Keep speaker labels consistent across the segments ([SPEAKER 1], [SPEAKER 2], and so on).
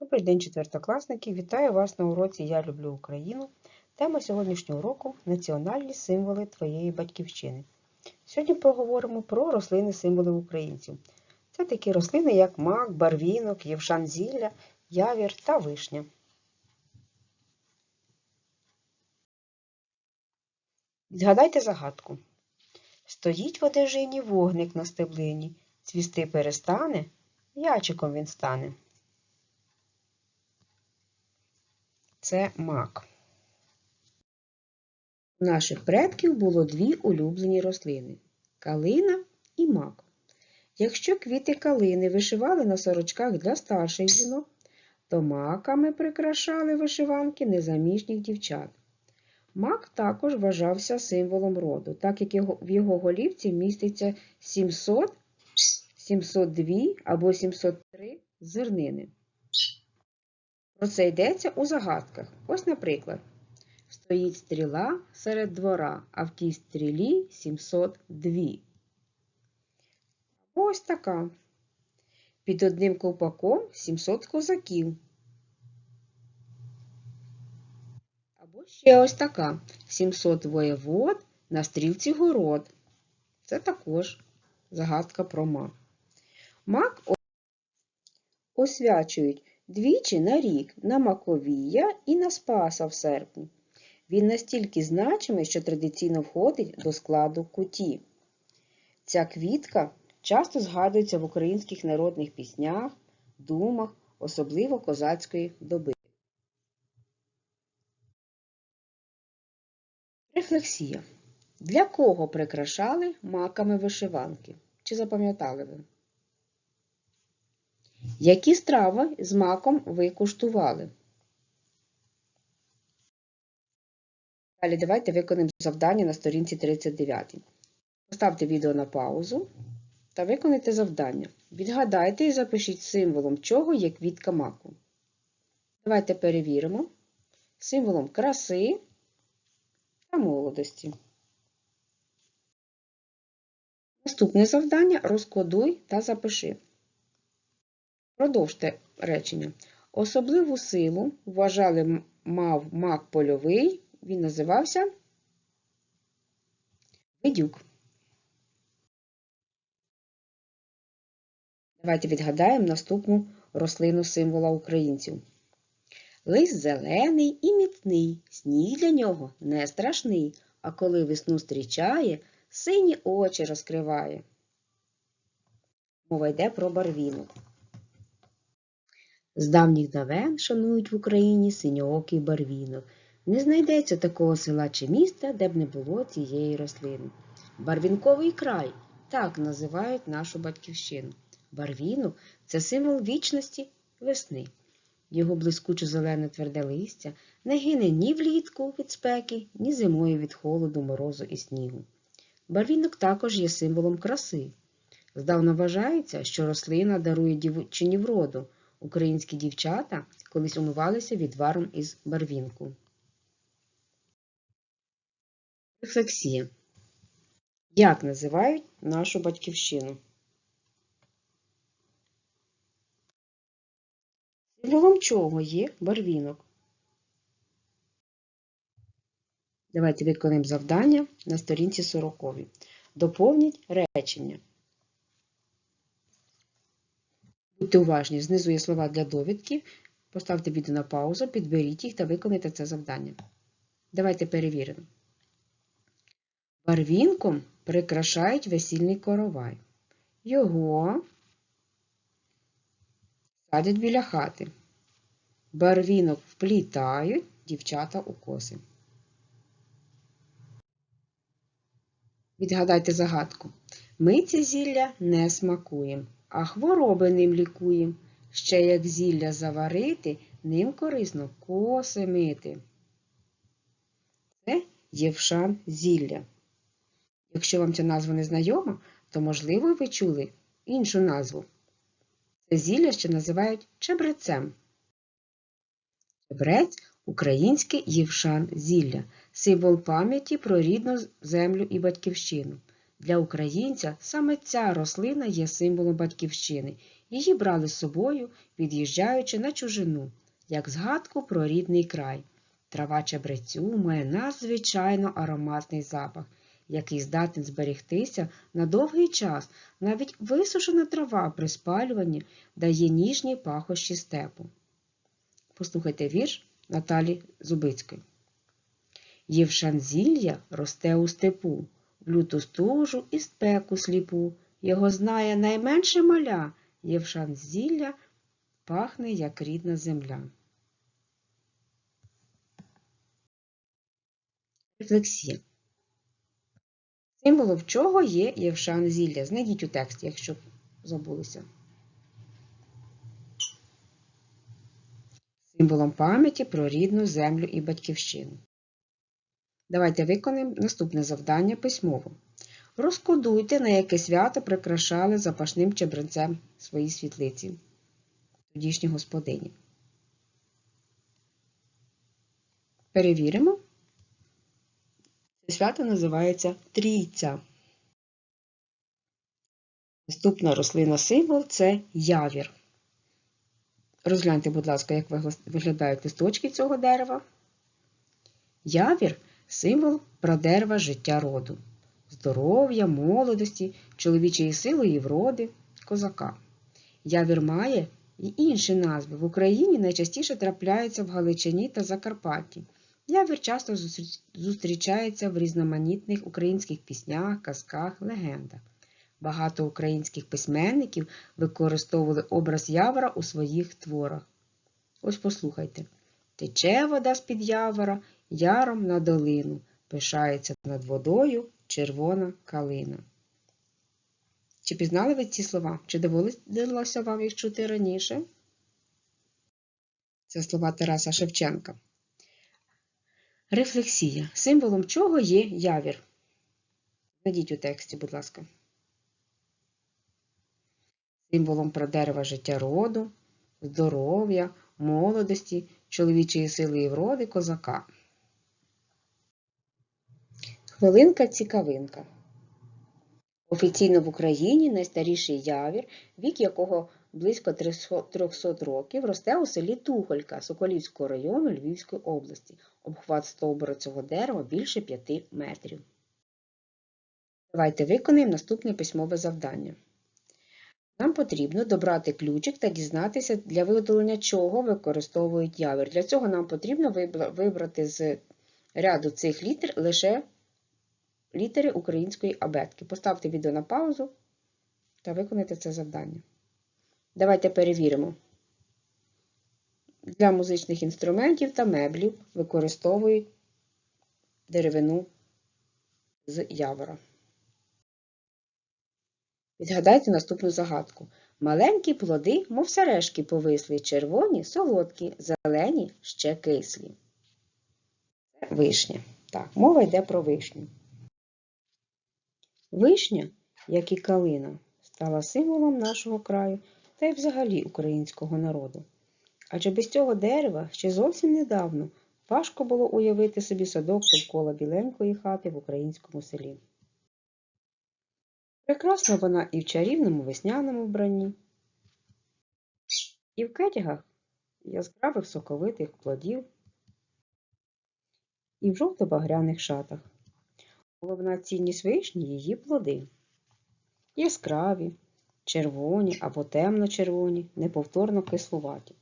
[SPEAKER 1] Добрий день, четвертокласники! Вітаю вас на уроці Я люблю Україну. Тема сьогоднішнього уроку національні символи твоєї батьківщини. Сьогодні поговоримо про рослини символи українців. Це такі рослини, як мак, барвінок, євшан зілля, явір та вишня. Згадайте загадку. Стоїть в одежині вогник на стеблині, цвісти перестане, ячиком він стане. Це мак. У наших предків було дві улюблені рослини калина і мак. Якщо квіти калини вишивали на сорочках для старших жінок, то маками прикрашали вишиванки незаміжніх дівчат. Мак також вважався символом роду, так як в його голівці міститься 700, 702 або 703 зернини. Про це йдеться у загадках. Ось, наприклад, стоїть стріла серед двора, а в тій стрілі 702. Ось така. Під одним ковпаком 700 козаків. Або ще ось така. 700 воєвод на стрілці город. Це також загадка про мак. Мак освячують двічі на рік на Маковія і на Спаса в серпні. Він настільки значимий, що традиційно входить до складу куті. Ця квітка часто згадується в українських народних піснях, думах, особливо козацької доби. Рефлексія. Для кого прикрашали маками вишиванки? Чи запам'ятали ви? Які страви з маком ви куштували? Далі давайте виконаємо завдання на сторінці 39. Поставте відео на паузу та виконайте завдання. Відгадайте і запишіть символом чого є квітка маку. Давайте перевіримо. Символом краси та молодості. Наступне завдання розкодуй та запиши. Продовжте речення. Особливу силу вважали мав мак польовий, він називався Видюк. Давайте відгадаємо наступну рослину символа українців. Лист зелений і міцний, сніг для нього не страшний, а коли весну зустрічає, сині очі розкриває. Мова йде про барвінок. З давніх давен шанують в Україні синьоокий барвінок. Не знайдеться такого села чи міста, де б не було цієї рослини. Барвінковий край так називають нашу батьківщину. Барвінок це символ вічності весни. Його блискуче зелене тверде листя не гине ні влітку від спеки, ні зимою від холоду, морозу і снігу. Барвінок також є символом краси. Здавна вважається, що рослина дарує дівчині вроду. Українські дівчата колись умивалися відваром із барвінку. Рефлексія. Як називають нашу батьківщину? Символом чого є барвінок? Давайте виконаємо завдання на сторінці 40. Доповніть речення. Будьте уважні, знизу є слова для довідки. Поставте відео на паузу, підберіть їх та виконайте це завдання. Давайте перевіримо. Барвінком прикрашають весільний коровай. Його садять біля хати. Барвінок вплітають дівчата у коси. Відгадайте загадку. Ми це зілля не смакуєм, а хвороби ним лікуєм. Ще як зілля заварити, ним корисно коси мити. Це євшан зілля. Якщо вам ця назва не знайома, то, можливо, ви чули іншу назву. Це зілля ще називають чебрецем. Чебрець українське євшан зілля, символ пам'яті про рідну землю і батьківщину. Для українця саме ця рослина є символом батьківщини Її брали з собою, від'їжджаючи на чужину, як згадку про рідний край. Трава чебрецю має надзвичайно ароматний запах, який здатен зберегтися на довгий час. Навіть висушена трава при спалюванні дає ніжні пахощі степу. Послухайте вірш Наталі Зубицької. Євшанзілля росте у степу, люту стужу і спеку сліпу. Його знає найменше маля, Євшанзілля пахне, як рідна земля. Рефлексія. Символом чого є Євшанзілля? Знайдіть у тексті, якщо забулися. Символом пам'яті про рідну землю і батьківщину. Давайте виконаємо наступне завдання письмово. Розкодуйте, на яке свято прикрашали запашним чебрецем свої світлиці, тодішні господині. Перевіримо. Це свято називається Трійця. Наступна рослина символ це явір. Розгляньте, будь ласка, як виглядають листочки цього дерева. Явір символ прадерева життя роду, здоров'я, молодості, чоловічої сили і вроди, козака. Явір має і інші назви. В Україні найчастіше трапляється в Галичині та Закарпатті. Явір часто зустрічається в різноманітних українських піснях, казках, легендах. Багато українських письменників використовували образ явора у своїх творах. Ось послухайте. Тече вода з-під явора, яром на долину, пишається над водою червона калина. Чи пізнали ви ці слова? Чи доводилося вам їх чути раніше? Це слова Тараса Шевченка. Рефлексія. Символом чого є явір? Найдіть у тексті, будь ласка. Символом про дерева життя роду, здоров'я, молодості, чоловічої сили і вроди козака. Хвилинка-цікавинка. Офіційно в Україні найстаріший явір, вік якого близько 300 років, росте у селі Тухолька Соколівського району Львівської області. Обхват стовбура цього дерева більше 5 метрів. Давайте виконаємо наступне письмове завдання. Нам потрібно добрати ключик та дізнатися, для виготовлення чого використовують явір. Для цього нам потрібно вибрати з ряду цих літер лише літери української абетки. Поставте відео на паузу та виконайте це завдання. Давайте перевіримо. Для музичних інструментів та меблів використовують деревину з явора. Відгадайте наступну загадку. Маленькі плоди, мов сережки повисли, червоні, солодкі, зелені, ще кислі. Вишня. Так, мова йде про вишню. Вишня, як і калина, стала символом нашого краю та й взагалі українського народу. Адже без цього дерева ще зовсім недавно важко було уявити собі садок довкола біленької хати в українському селі. Прекрасна вона і в чарівному весняному вбранні, і в кетягах яскравих соковитих плодів, і в жовто-багряних шатах. Головна цінність вишні її плоди. Яскраві, червоні або темно-червоні, неповторно кислуваті.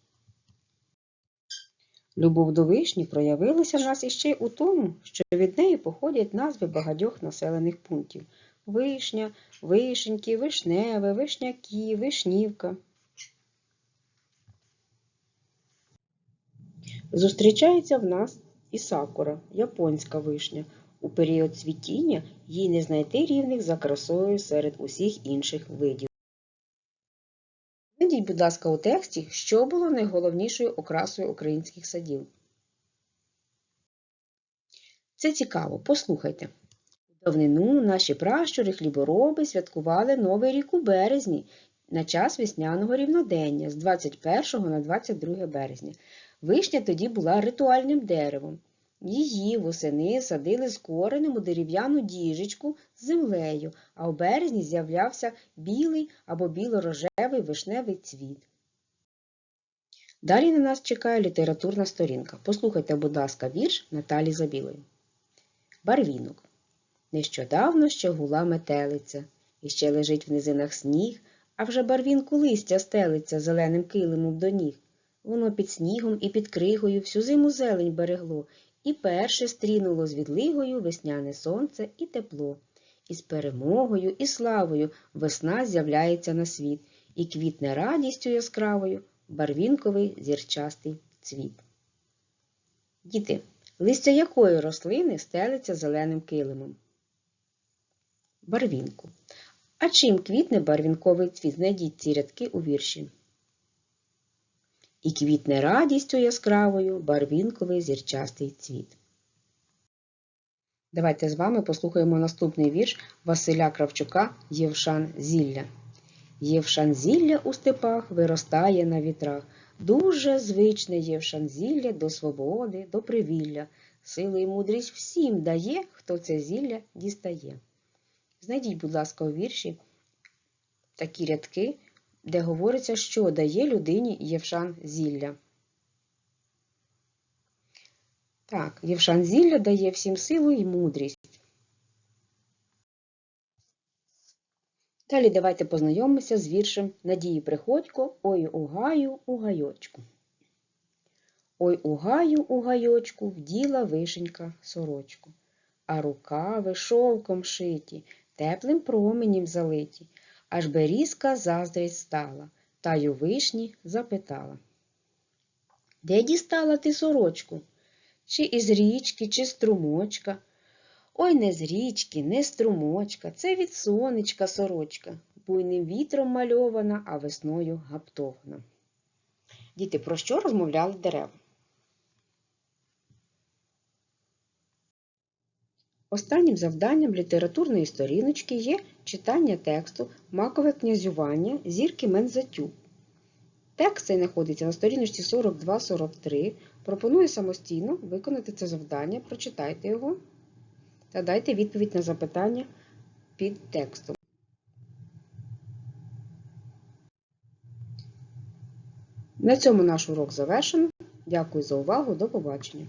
[SPEAKER 1] Любов до вишні проявилася в нас іще й у тому, що від неї походять назви багатьох населених пунктів вишня, вишеньки, вишневе, вишняки, вишнівка. Зустрічається в нас і сакура, японська вишня. У період цвітіння їй не знайти рівних за красою серед усіх інших видів. Найдіть, будь ласка, у тексті, що було найголовнішою окрасою українських садів. Це цікаво, послухайте. У давнину наші пращури хлібороби святкували Новий рік у березні на час весняного рівнодення з 21 на 22 березня. Вишня тоді була ритуальним деревом. Її восени садили з коренем у дерев'яну діжечку з землею, а в березні з'являвся білий або біло-рожевий вишневий цвіт. Далі на нас чекає літературна сторінка. Послухайте, будь ласка, вірш Наталі Забілої. Барвінок. Нещодавно ще гула метелиця, і ще лежить в низинах сніг, а вже барвінку листя стелиться зеленим килимом до ніг. Воно під снігом і під кригою всю зиму зелень берегло, і перше стрінуло з відлигою весняне сонце і тепло. І з перемогою, і славою весна з'являється на світ, і квітне радістю яскравою барвінковий зірчастий цвіт. Діти, листя якої рослини стелиться зеленим килимом? Барвінку. А чим квітне барвінковий цвіт? Знайдіть ці рядки у вірші. І квітне радістю яскравою барвінковий зірчастий цвіт. Давайте з вами послухаємо наступний вірш Василя Кравчука Євшан Зілля. Євшан зілля у степах виростає на вітрах. Дуже звичне євшан зілля до свободи, до привілля. Сили й мудрість всім дає, хто це зілля дістає. Знайдіть, будь ласка, у вірші такі рядки, де говориться, що дає людині євшан зілля. Так, євшан зілля дає всім силу і мудрість. Далі давайте познайомимося з віршем Надії Приходько Ой у гаю у гайочку. Ой у гаю у гайочку вділа вишенька сорочку, а рукави шовком шиті, теплим променем залиті, аж берізка заздрість стала, та й у вишні запитала. Де дістала ти сорочку? Чи із річки, чи струмочка? Ой, не з річки, не струмочка, це від сонечка сорочка, буйним вітром мальована, а весною гаптована. Діти, про що розмовляли дерева? Останнім завданням літературної сторіночки є читання тексту Макове князювання зірки Мензатюк. Текст цей знаходиться на сторіночці 42-43. Пропоную самостійно виконати це завдання, прочитайте його та дайте відповідь на запитання під текстом. На цьому наш урок завершено. Дякую за увагу. До побачення!